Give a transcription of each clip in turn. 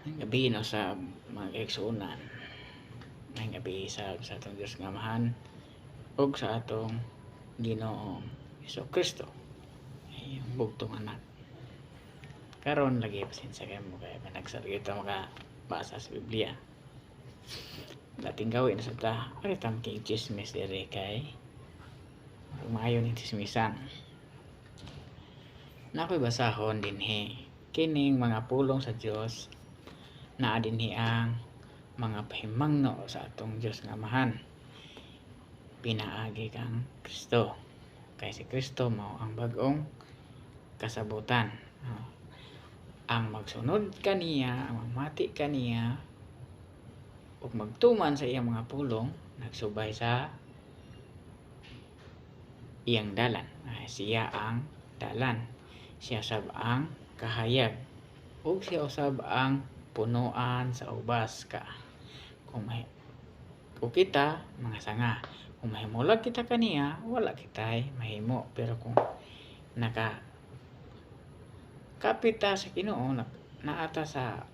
Gabi no sa mga kaigsuunan. Ang gabi sa sa atong Diyos nga ug sa atong Ginoong Hesus Kristo. Ay, bugtong anak. Karon lagi pasensya kayo mo kaya nagsarili ta maka basa sa Biblia. Dating gawin na sa ta, ay tam king chismis diri kay maayo ni chismisan. Na ako'y basahon din he. Kining mga pulong sa Dios naa dinhi ang mga pahimangno sa atong Dios nga amahan. Pinaagi kang Kristo. Kay si Kristo mao ang bag-ong kasabutan. Oh. Ang magsunod kaniya, ang mamati kaniya, ug magtuman sa iyang mga pulong, nagsubay sa iyang dalan. Ay, siya ang dalan. Siya sab ang kahayag. Ug siya usab ang punuan sa ubas ka. Kung may kung kita mga sanga, kung mahimulag kita kaniya, wala kitay mahimo. Pero kung naka kapita sa Ginoo na, naata sa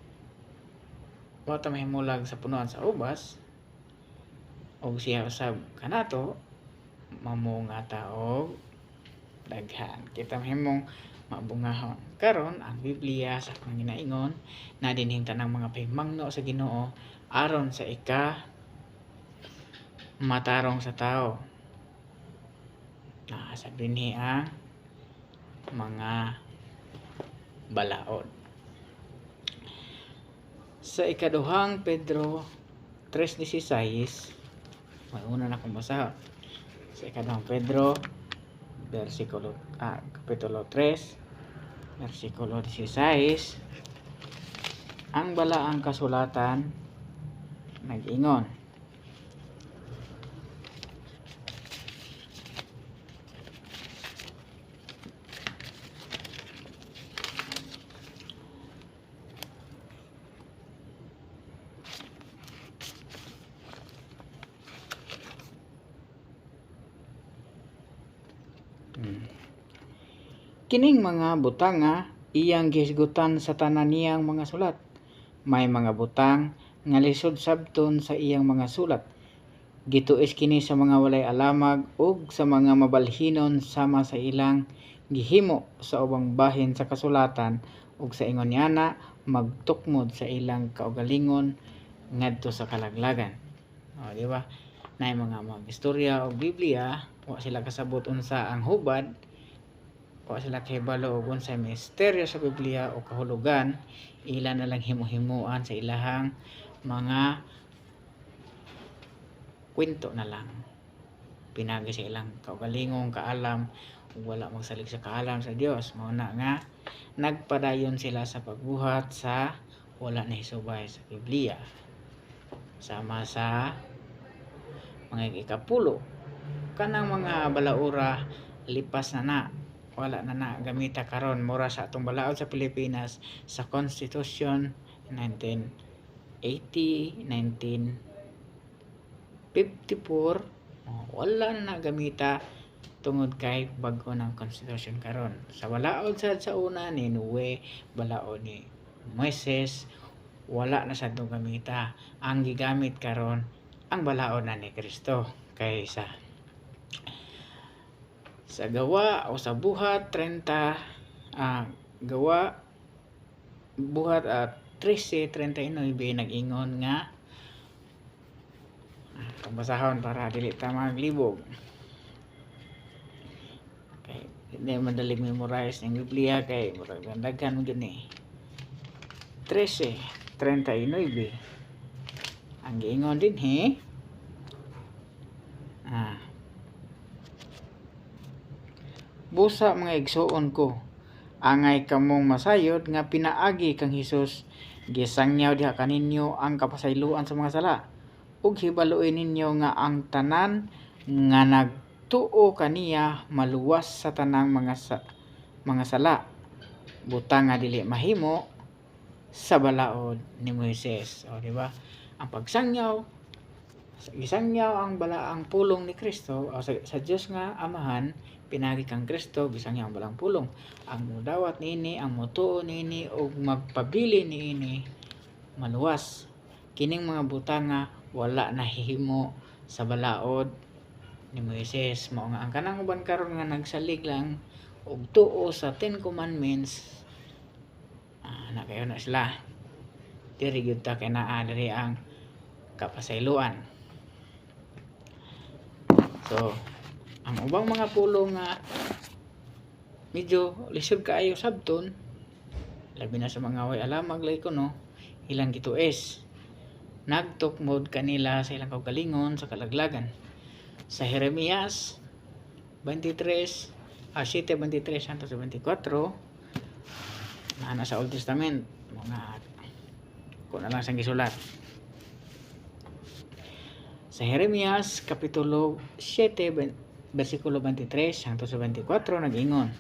wata mahimulag sa punuan sa ubas og siya usab kanato mamo nga taog daghan. Kita mahimong mabungahon. Karon ang Biblia sa akong ginaingon na dinhing tanang mga pahimangno sa Ginoo aron sa ika matarong sa tao. Na sa dinhi ang mga balaod. Sa ikaduhang Pedro 3.16 may una na basa sa ikaduhang Pedro versikulo ah, kapitulo 3 versikulo 16 ang balaang kasulatan nag-ingon Kining mga butang nga iyang gihisgutan sa tanan niyang mga sulat. May mga butang nga lisod sabton sa iyang mga sulat. Gituis kini sa mga walay alamag ug sa mga mabalhinon sama sa ilang gihimo sa ubang bahin sa kasulatan ug sa ingon niana magtukmod sa ilang kaugalingon ngadto sa kalaglagan. O, di ba? Na mga mga istorya o Biblia, wa sila kasabot unsa ang hubad, wa sila kahibalo og unsay misteryo sa Biblia o kahulugan, ila na lang himo-himuan sa ilahang mga kwento na lang. Pinagi sa ilang kaugalingong kaalam ug wala magsalig sa kaalam sa Dios mao na nga nagpadayon sila sa pagbuhat sa wala na hisubay sa Biblia. Sama sa mga ikapulo. Kanang mga balaura lipas na na wala na na gamita karon. Mura sa atong balaod sa Pilipinas. Sa Constitution 1980 1954 oh, wala na gamita tungod kay bag-o ng Constitution karon. Sa balaod sa sa una ni Noe balaod ni Moises wala na sa gamita ang gigamit karon ang balaod na ni Kristo kaysa sa gawa o sa buhat 30 ah, gawa buhat at 13:39 nag-ingon nga. Ah, pabasahon para dili ta maglibog. Kay hindi madaling memorize ng Biblia kay murag daghan dyan eh. 13:39 ang giingon din he? Ah busa mga igsuon ko. Angay kamong masayod nga pinaagi kang Hesus. Gisangyaw diha kaninyo ang kapasayloan sa mga sala. Ug hibaluin ninyo nga ang tanan nga nagtuo kaniya maluwas sa tanang mga sa, mga sala. Butang nga dili mahimo sa balaod ni Moises. O di ba? Ang pagsangyaw gisangyaw ang bala ang pulong ni Kristo. O sa, sa Dios nga amahan pinagi kang Kristo bisan ang balang pulong. Ang mudawat niini ang mutuo niini ug magpabili niini maluwas. Kining mga butang nga wala nahihimo sa balaod ni Moises. Mao nga ang kanang uban karon nga nagsalig lang og tuo sa Ten Commandments ah, na kayo na sila. Diri gyud ta kay naa ang kapasayloan. So ang ubang mga pulong nga medyo lisod kaayo sabton. Labi na sa mga way alamag lay ko no? Ilang gitues nagtok mod kanila sa ilang kaugalingon sa kalaglagan. Sa Jeremias 23 ah 7:23 hangtod sa 24 na sa Old Testament mga kung na lang sang gisulat. Sa Jeremias kapitulo 7 ben- bersikulo 23 hangtod sa 24 nag-ingon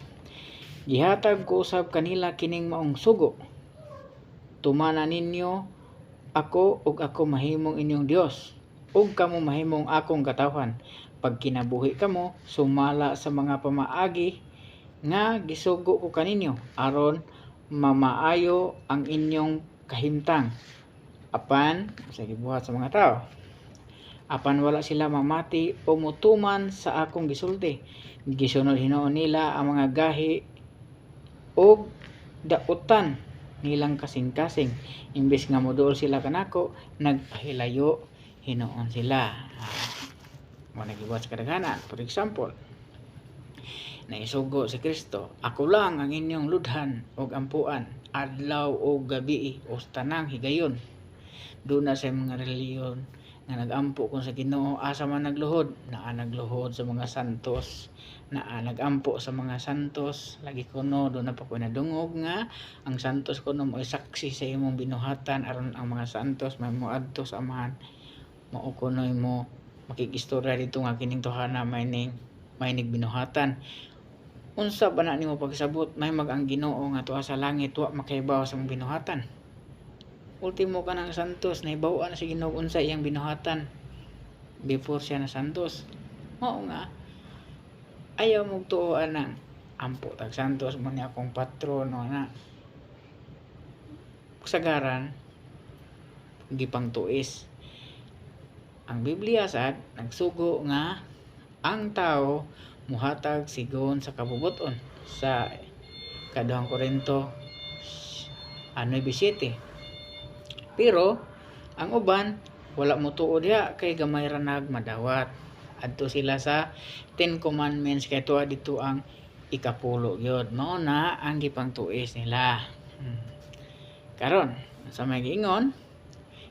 Gihatag ko usab kanila kining maong sugo. Tumana ninyo ako ug ako mahimong inyong Dios ug kamo mahimong akong katawhan. Pag kinabuhi kamo sumala sa mga pamaagi nga gisugo ko kaninyo. Aron mamaayo ang inyong kahimtang. Apan sa gibuhat sa mga tao apan wala sila mamati o mutuman sa akong gisulti. Gisunod hinoon nila ang mga gahi o dautan nilang kasing-kasing. Imbes nga moduol sila kanako nagpahilayo hinoon sila. Ah, mo nagibuhat sa kadaghanan for example naisugo si Kristo ako lang ang inyong ludhan og ampuan adlaw o gabi o tanang higayon. Doon na sa mga reliyon nga nagampo kung sa Ginoo asa man nagluhod naa nagluhod sa mga santos. Naa nagampo sa mga santos. Lagi kuno doon na pa ko nadungog nga ang santos kuno mo saksi sa imong binuhatan aron ang mga santos may moadto sa amahan mao kuno mo makikistorya dito nga kining tuhana may ning may nigbinuhatan unsa ba na nimo pagsabot? May mag ang Ginoo nga tuwa sa langit wa makaibaw sa mong binuhatan ultimo ka ng santos nahibaw na sa Ginoo unsa iyang binuhatan before siya na santos. Mao nga ayaw mo tuoan ng ampo tag santos mo ni akong patrono na. Sagaran gipang tuis ang Biblia sad nagsugo nga ang tao muhatag sigon sa kabubuton. Sa kaduhang Korinto ano 7 pero ang uban wala mo tuod diha kay gamay ra nag madawat adto sila sa Ten Commandments kay tuwa dito ang ikapulo gyud mao na ang gipang tuis nila. Hmm. karon sa may giingon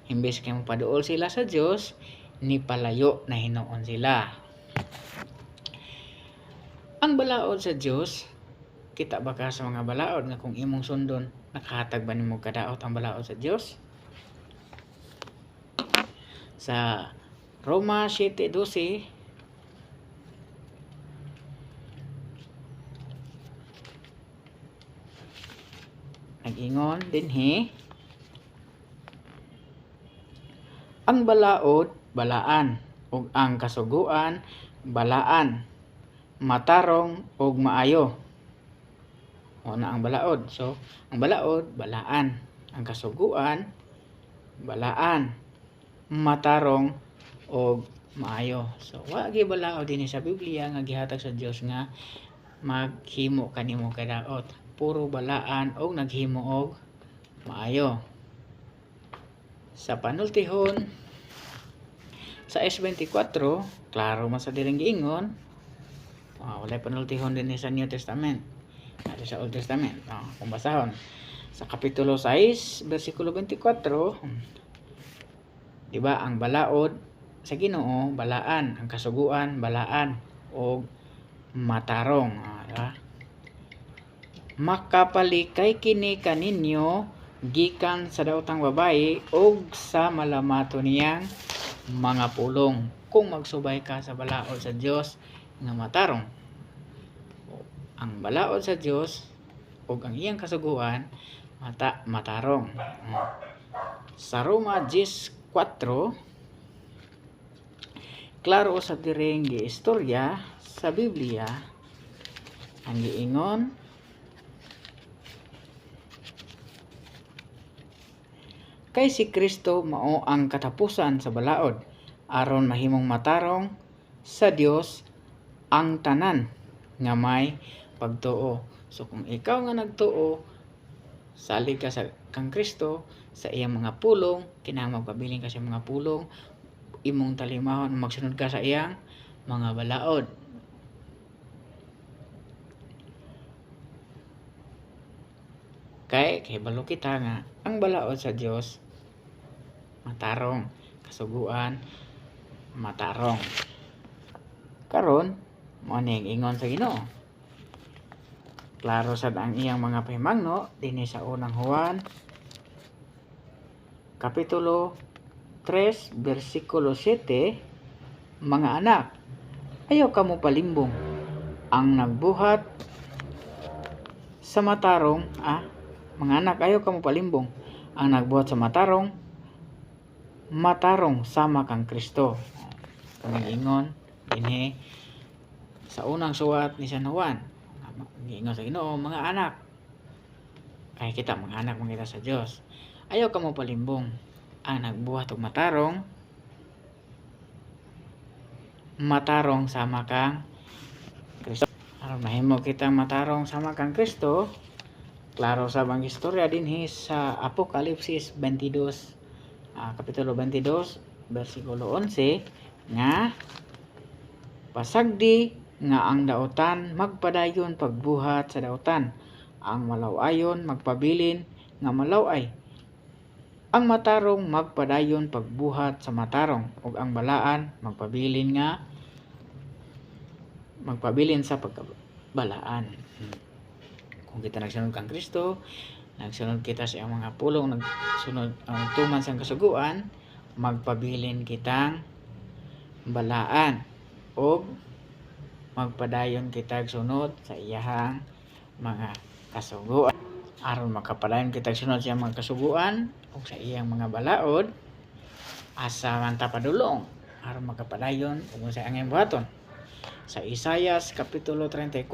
imbes kay mapaduol sila sa Dios ni palayo na hinoon sila. Ang balaod sa Dios kita ba ka sa mga balaod nga kung imong sundon nakahatag ba nimo kadaot ang balaod sa Dios sa Roma 7:12 Nag-ingon dinhi Ang balaod balaan. Ug ang kasuguan balaan. Matarong ug maayo. O na ang balaod. So ang balaod balaan. Ang kasuguan balaan matarong og maayo. So wa gyud balaod dinhi sa Biblia nga gihatag sa Dios nga maghimo kanimo kadaot puro balaan og naghimo og maayo. Sa panultihon sa S24 klaro man sa diring giingon uh, walay panultihon din sa New Testament. At sa Old Testament uh, kung basahon. Sa kapitulo 6 versikulo 24 di ba ang balaod sa Ginoo balaan. Ang kasuguan balaan. Og matarong diba? makapalikay kini kaninyo gikan sa daotang babae og sa malamato niyang mga pulong. Kung magsubay ka sa balaod sa Dios nga matarong. Ang balaod sa Dios ug ang iyang kasuguan mata matarong. Sa Roma 10:4 klaro sa diring giistorya sa Biblia ang giingon kay si Kristo mao ang katapusan sa balaod aron mahimong matarong sa Dios ang tanan nga may pagtuo. So kung ikaw nga nagtuo, salig ka sa kang Kristo sa iyang mga pulong, kinahanglan magpabiling ka sa mga pulong, imong talimahon magsunod ka sa iyang mga balaod. Kay kay balo kita nga ang balaod sa Dios matarong kasuguan matarong karon mo ingon sa Ginoo klaro sad ang iyang mga pahimangno dinhi sa unang Juan kapitulo 3 bersikulo 7 mga anak ayaw kamo palimbong ang nagbuhat sa matarong ah mga anak ayaw kamo palimbong ang nagbuhat sa matarong matarong sama kang Kristo. Kaming ingon dinhi sa unang suwat ni San Juan ingon sa Ginoo mga anak. Kay kita mga anak mga kita sa Dios ayaw ka mo palimbong. Ang nagbuhat og matarong. Matarong sama kang Kristo. Aron mahimo kitang matarong sama kang Kristo klaro sa bang istorya dinhi sa Apokalipsis 22 ah, kapitulo 22 bersikulo 11 nga pasagdi nga ang dautan magpadayon pagbuhat sa dautan ang malawayon magpabilin nga malaway. Ang matarong magpadayon pagbuhat sa matarong. Ug ang balaan magpabilin nga magpabilin sa pagkabalaan. Hmm. kung kita nagsunod kang Kristo nagsunod kita sa iyang mga pulong nagsunod ang tuman sa kasuguan magpabilin kitang balaan. O magpadayon kitag sunod sa iyahang mga kasuguan. Aron makapadayon kitag sunod sa iyang mga kasuguan o sa iyang mga balaod asa man ta padulong aron makapadayon ug sa iyang buhaton. Sa Isayas kapitulo 34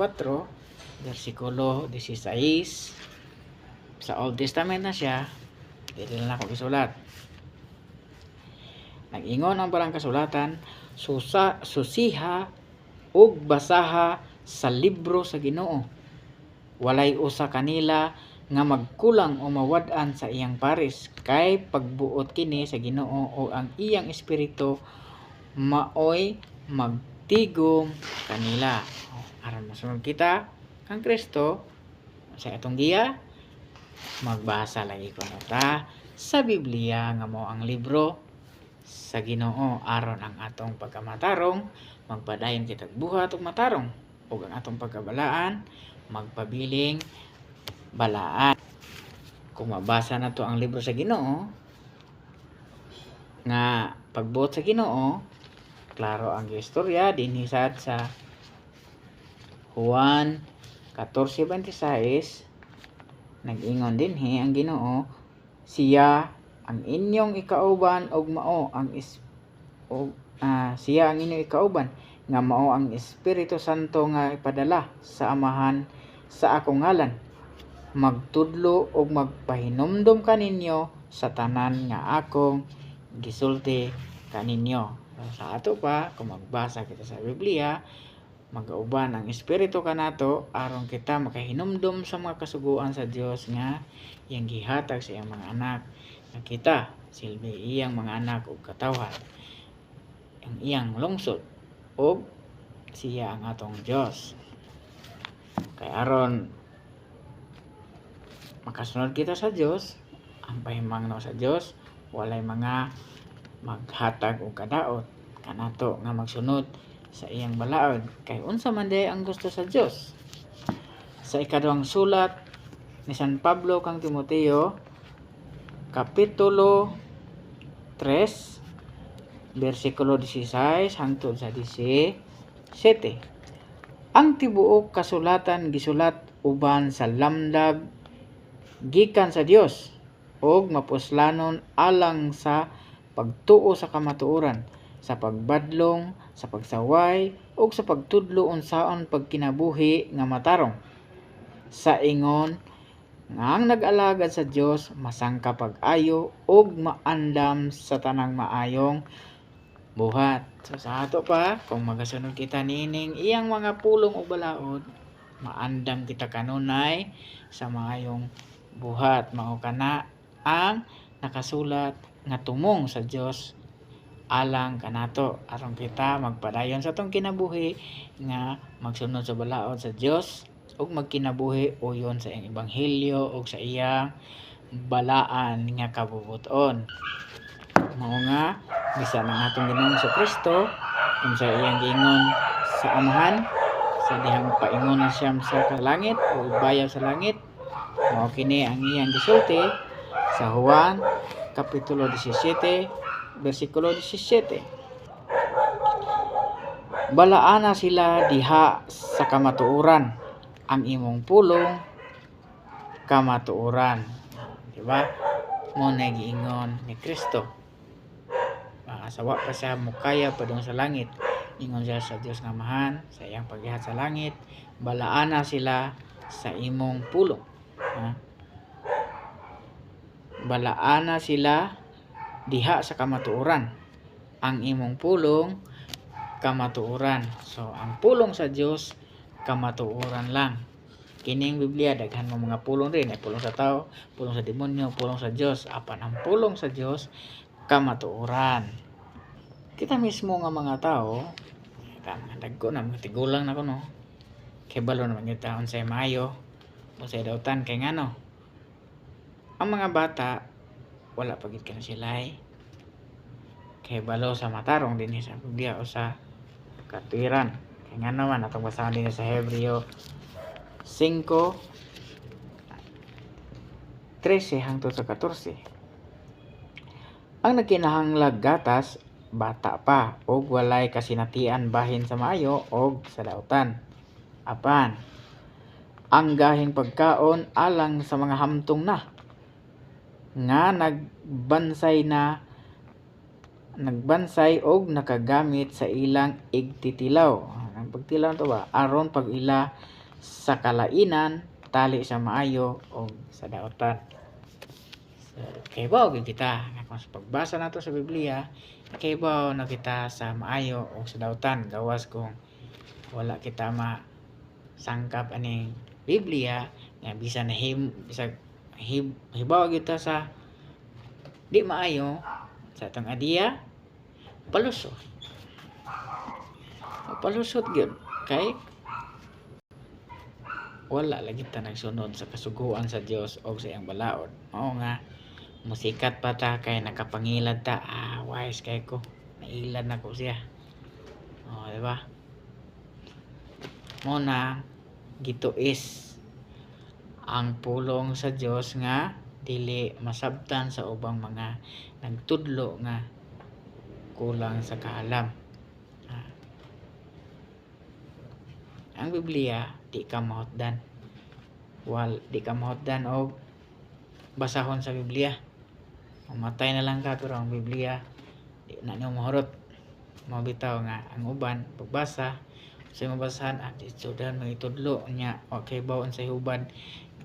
versikulo 16 sa Old Testament na siya dili na ako isulat. Nag-ingon ang parang kasulatan susa, susiha ug basaha sa libro sa Ginoo. Walay usa kanila nga magkulang o mawad-an sa iyang paris kay pagbuot kini sa Ginoo o ang iyang espiritu maoy magtigom kanila. Aron masunod kita kang Kristo sa atong giya magbasa lagi ko ta sa Biblia nga mo ang libro sa Ginoo aron ang atong pagkamatarong magpadayon kitag buhat ug matarong ug ang atong pagkabalaan magpabiling balaan. Kung mabasa na to ang libro sa Ginoo nga pagbuot sa Ginoo klaro ang istorya dinhi sad sa Juan 14:26 nag-ingon dinhi ang Ginoo siya ang inyong ikauban og mao ang is og ah, siya ang inyong ikauban nga mao ang Espiritu Santo nga ipadala sa amahan sa akong ngalan. Magtudlo og magpahinumdom kaninyo sa tanan nga akong gisulti kaninyo sa ato pa kung magbasa kita sa Biblia magauban ang espiritu kanato aron kita makahinumdom sa mga kasuguan sa Dios nga iyang gihatag sa iyang mga anak. Nga kita silbi iyang mga anak ug katawhan iyang lungsod ug siya ang atong Dios kay aron makasunod kita sa Dios ang pahimangno sa Dios walay mga maghatag og kadaot kanato nga magsunod sa iyang balaod. Kay unsa man day ang gusto sa Dios sa ikaduhang sulat ni San Pablo kang Timoteo kapitulo 3 bersikulo 16 hangtod sa 17 ang tibuok kasulatan gisulat uban sa lamdag gikan sa Dios og mapuslanon alang sa pagtuo sa kamatuoran sa pagbadlong sa pagsaway ug sa pagtudlo unsaon pagkinabuhi nga matarong. Sa ingon nga ang nag-alagad sa Dios masangka pag-ayo ug maandam sa tanang maayong buhat. So sa ato pa. Kung magasunod kita nining iyang mga pulong ug balaod maandam kita kanunay sa maayong buhat. Mao kana ang nakasulat nga tumong sa Dios alang kanato aron kita magpadayon sa tong kinabuhi nga magsunod sa balaod sa Dios ug magkinabuhi uyon sa iyang ebanghelyo ug sa iyang balaan nga kabubuton mao nga bisan ang atong Ginoong sa Kristo kung sa iyang giingon sa amahan sa dihang paingon na siyam sa langit o bayaw sa langit mao kini ang iyang gisulti sa Juan kapitulo 17 versikulo 17 Balaana sila diha sa kamatuoran ang imong pulong kamatuoran di ba? Mo na giingon ni Kristo makasawa pa siya mukaya padung sa langit. Ingon siya sa Dios nga mahan sa iyang paggihat sa langit balaana sila sa imong pulong ha? balaana sila diha sa kamatuoran. Ang imong pulong kamatuoran. So ang pulong sa Dios kamatuoran lang. Kining Biblia daghan mo mga pulong rin. Ay pulong sa tao pulong sa demonyo pulong sa Dios apan ang pulong sa Dios kamatuoran kita mismo nga mga tao. Dagko na mga tigulang na ko no? Kay balo naman yung taon sa mayo o sa dautan kay ngano ang mga bata wala pagit ka na sila eh. kay balo sa matarong din sa Biblia o sa katwiran kay nga naman atong basahan din sa Hebreo 5 13 hangtod sa 14 ang nagkinahanglag gatas bata pa og walay kasinatian bahin sa maayo og sa dautan apan ang gahing pagkaon alang sa mga hamtong na nga nagbansay na nagbansay og nakagamit sa ilang igtitilaw. Ang pagtilaw to ba? Aron pag ila sa kalainan tali sa maayo o sa dautan so, kay ba kita. Nga kung sa pagbasa nato sa Biblia ba na kita sa maayo o sa dautan. Gawas kung wala kita ma sangkap aning Biblia nga bisan him bisa hib, hibaw kita sa di maayo sa atong adiya palusot. Palusot gyud. Kay wala lagi ta nagsunod sa kasuguan sa Dios o sa iyang balaod. Mao nga musikat pa ta kay nakapangilad ta. Ah wise kay ko. Nailad na ko siya. Oh di ba? Mo na gituis ang pulong sa Dios nga dili masabtan sa ubang mga nagtudlo nga kulang sa kaalam. Ah. ang Biblia di ka mahotdan. Wal di ka mahotdan og basahon sa Biblia mamatay na lang ka pero ang Biblia di na niyo mahurot. Mabitaw nga ang uban pagbasa. Sa mabasahan at isudan mo itudlo nya okay bawon sa huban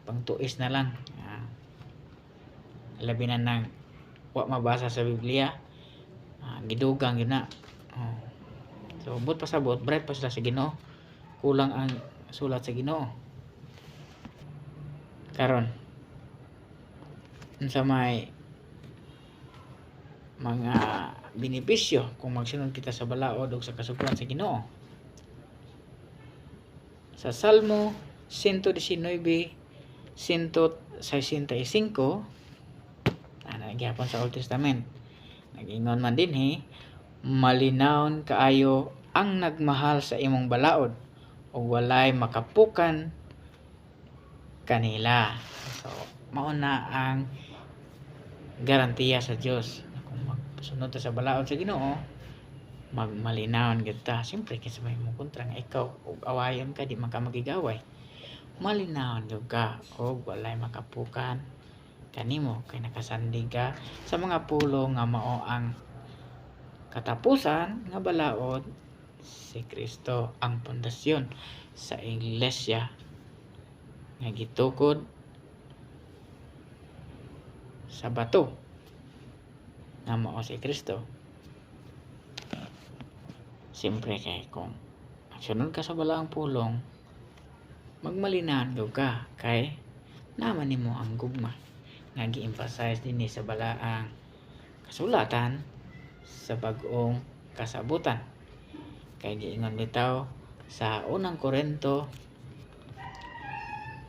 pang tuis na lang. Ah. labi na nang wa mabasa sa Biblia. Ah, gidugang yun na. Oh. so but pasabot bright pa sila sa Ginoo. Kulang ang sulat sa Ginoo. Karon sa may mga benepisyo kung magsunod kita sa balaod o sa kasukuran sa Ginoo. Sa Salmo 119 165 ah, nagyapon sa Old Testament. Nagingon man din he malinawon kaayo ang nagmahal sa imong balaod o walay makapukan kanila. So mao na ang garantiya sa Dios magsunod ta sa balaod. Sa Ginoo magmalinawon gyud ta siyempre kinsa may mo kontra nga. Ikaw ug awayon ka di man ka magigaway. Malinawon gyud ka ug walay makapukan. Kanimo kay nakasandig ka. Sa mga pulo nga mao ang katapusan nga balaod si Kristo ang pundasyon sa iglesia nga gitukod sa bato nga mao si Kristo siyempre kay kung sunod ka sa balaang pulong magmalinahan daw ka kay naman nimo ang gugma. Nga gi-emphasize din sa balaang kasulatan sa bag-ong kasabutan. Kay giingon bitaw sa unang Korento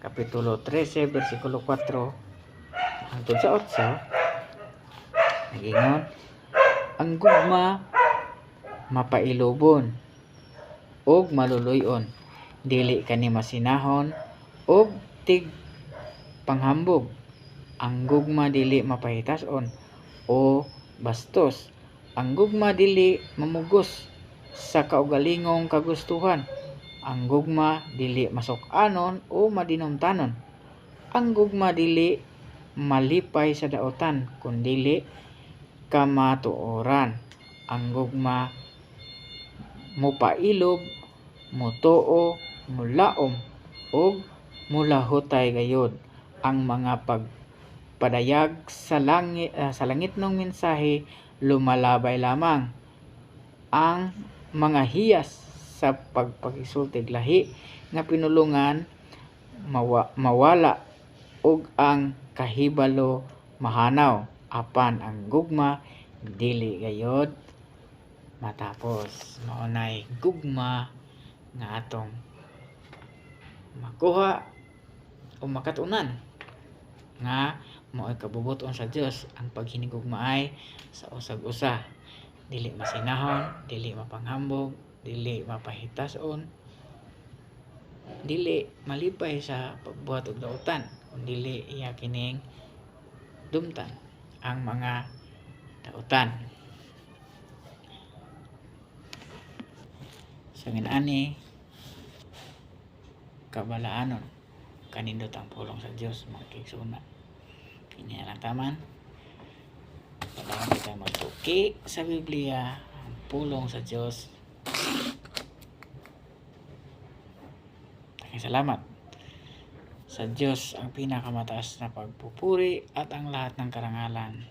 kapitulo 13 bersikulo 4 hangtod sa 8 nagingon ang gugma mapailobon og maluluyon. Dili kani masinahon. Og tig panghambog. Ang gugma dili mapahitason o bastos. Ang gugma dili mamugos sa kaugalingong kagustuhan. Ang gugma dili masok-anon o madinumtanon ang gugma dili malipay sa daotan kundili kamatuoran. Ang gugma mupailob mutuo mulaom ug mulahutay gayod. Ang mga pagpadayag sa langit sa langitnong mensahe lumalabay lamang. Ang mga hiyas sa pagpakisultig lahi nga pinulungan mawa, mawala ug ang kahibalo mahanaw apan ang gugma dili gayod matapos. Maunay gugma nga atong makuha o makatunan nga mao'y kabubuton sa Dios ang paghinigugmaay sa usag-usa. Dili masinahon dili mapanghambog dili mapahitason dili malipay sa pagbuhat og dautan kun dili iya kining dumtan ang mga dautan sa ani kabalaanon kanindot ang pulong sa Dios mga kigsuna kini lang taman Kailangan kita magtuki sa Biblia ang pulong sa Diyos. Taking salamat. Sa Diyos ang pinakamataas na pagpupuri at ang lahat ng karangalan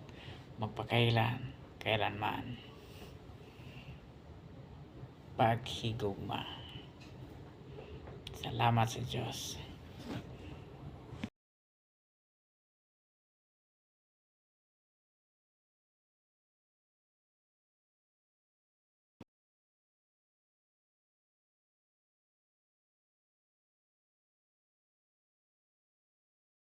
magpakailan, kailanman. Paghigugma. Salamat sa Diyos.